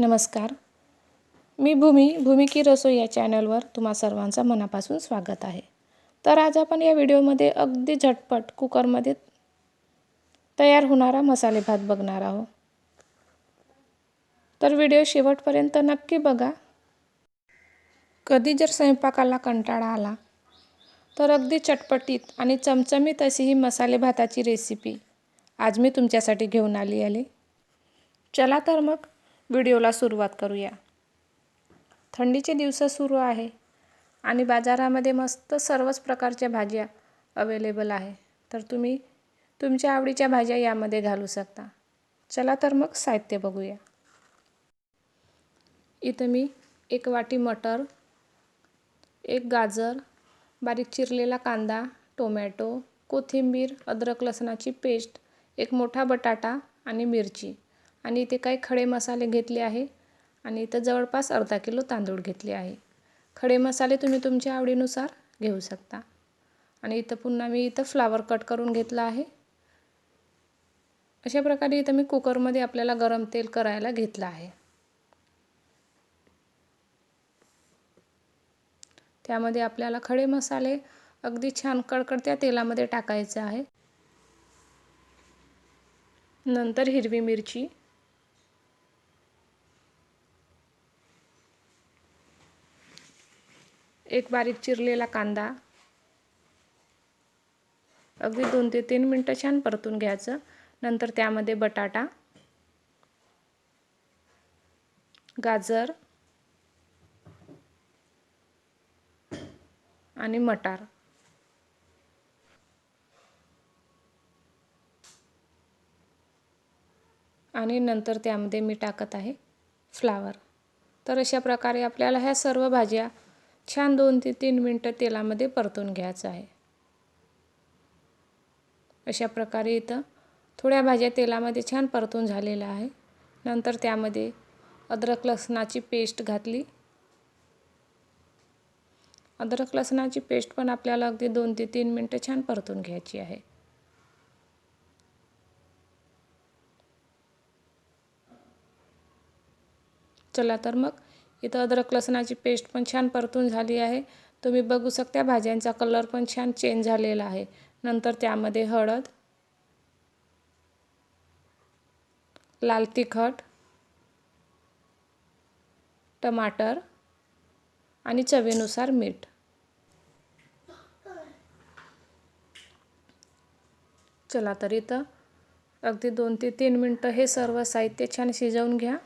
नमस्कार. मी भूमी भूमी की रसोई या चॅनलवर तुम्हा सर्वांचं मनापासून स्वागत आहे. तर आज आपण या व्हिडिओमध्ये अगदी झटपट कुकरमध्ये तयार होणारा मसाले भात बघणार आहोत. तर व्हिडिओ शेवटपर्यंत नक्की बघा. कधी जर स्वयंपाकाला कंटाळा आला तर अगदी चटपटीत आणि चमचमीत अशी ही मसाले भाताची रेसिपी आज मी तुमच्यासाठी घेऊन आली आले चला तर मग व्हिडिओला सुरुवात करूया. थंडीचे दिवस सुरू आहे आणि बाजारामध्ये मस्त सर्वच प्रकारच्या भाज्या अवेलेबल आहे. तर तुम्ही तुमच्या आवडीच्या भाज्या यामध्ये घालू शकता. चला तर मग साहित्य बघूया. इथं मी एक वाटी मटर एक गाजर बारीक चिरलेला कांदा टोमॅटो कोथिंबीर अद्रक लसणाची पेस्ट एक मोठा बटाटा आणि मिरची. आणि इथे काही खडे मसाले घेतले आहे. आणि इथं जवळपास अर्धा किलो तांदूळ घेतले आहे. खडे मसाले तुम्ही तुमच्या आवडीनुसार घेऊ शकता. आणि इथं पुन्हा मी इथं फ्लावर कट करून घेतला आहे. अशा प्रकारे इथं मी कुकरमध्ये आपल्याला गरम तेल करायला घेतलं आहे. त्यामध्ये आपल्याला खडे मसाले अगदी छान कडकडत्या तेलामध्ये टाकायचे आहे. नंतर हिरवी मिरची एक बारीक चिरलेला कांदा. अगदी दोन ते तीन मिनटं छान परतून घ्यायचं. नंतर त्यामध्ये बटाटा. गाजर. आणि मटार. आणि नंतर त्यामध्ये मी टाकत आहे फ्लावर. तर अशा प्रकारे आपल्याला ह्या सर्व भाज्या छान दोन ते तीन मिनटं तेलामध्ये परतून घ्यायचं आहे. अशा प्रकारे इथं थोड्या भाज्या तेलामध्ये छान परतून झालेल्या आहे. नंतर त्यामध्ये अद्रक लसणाची पेस्ट घातली. अद्रक लसणाची पेस्ट पण आपल्याला अगदी दोन ते तीन मिनटं छान परतून घ्यायची आहे. चला तर मग इथं अद्रक लसणाची पेस्ट पण छान परतून झाली आहे. तुम्ही बघू शकता भाज्यांचा कलर पण छान चेंज झालेला आहे. नंतर त्यामध्ये हळद लाल तिखट टमाटर आणि चवीनुसार मीठ. चला तर इथं अगदी दोन ते तीन मिनटं हे सर्व साहित्य छान शिजवून घ्या.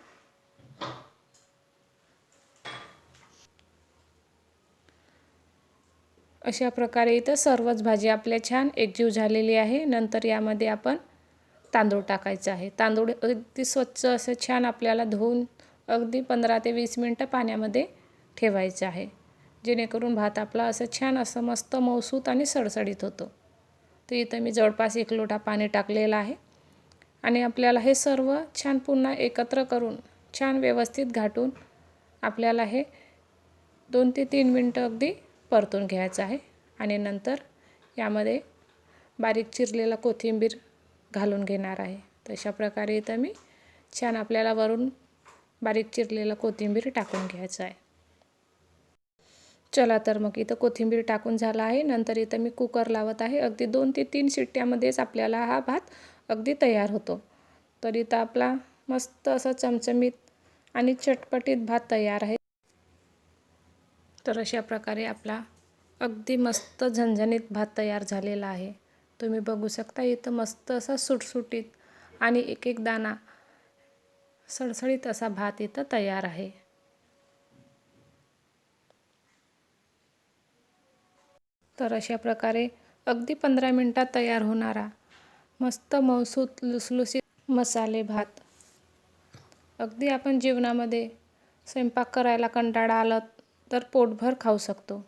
अशा प्रकारे इथं सर्वच भाजी आपल्या छान एकजीव झालेली आहे. नंतर यामध्ये आपण तांदूळ टाकायचं आहे. तांदूळ अगदी स्वच्छ असं छान आपल्याला धुवून अगदी पंधरा ते वीस मिनटं पाण्यामध्ये ठेवायचं आहे. जेणेकरून भात आपला असं छान असं मस्त मौसूत आणि सडसडीत होतो. तर इथं मी जवळपास एक लोटा पाणी टाकलेलं आहे. आणि आपल्याला हे सर्व छान पुन्हा एकत्र करून छान व्यवस्थित घाटून आपल्याला हे दोन ते तीन मिनटं अगदी परतून घ्यायचं आहे आणि नंतर यामध्ये बारीक चिरलेला कोथिंबीर घालून घेणार आहे. तशा प्रकारे इथं मी छान आपल्याला वरून बारीक चिरलेला कोथिंबीर टाकून घ्यायचं आहे. चला तर मग इथं कोथिंबीर टाकून झाला आहे. नंतर इथं मी कुकर लावत आहे. अगदी दोन ते तीन शिट्ट्यामध्येच आपल्याला हा भात अगदी तयार होतो. तर इथं आपला मस्त असा चमचमीत आणि चटपटीत भात तयार आहे. तर अशा प्रकारे आपला अगदी मस्त झणझणीत भात तयार झालेला आहे. तुम्ही बघू शकता इथं मस्त असा सुटसुटीत आणि एक एक दाणा सळसळीत असा भात इथं तयार आहे. तर अशा प्रकारे अगदी पंधरा मिनटात तयार होणारा मस्त मौसूत लुसलुसीत मसाले भात. अगदी आपण जीवनामध्ये स्वयंपाक करायला कंटाळा आलं तर पोटभर खाऊ शकतो.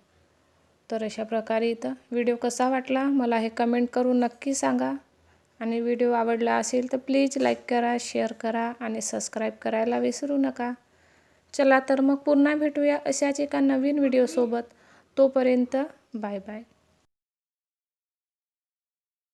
तर अशा प्रकारे इथं व्हिडिओ कसा वाटला मला हे कमेंट करून नक्की सांगा. आणि व्हिडिओ आवडला असेल तर प्लीज लाईक करा शेअर करा आणि सबस्क्राईब करायला विसरू नका. चला तर मग पुन्हा भेटूया अशाच एका नवीन व्हिडिओसोबत तोपर्यंत बाय बाय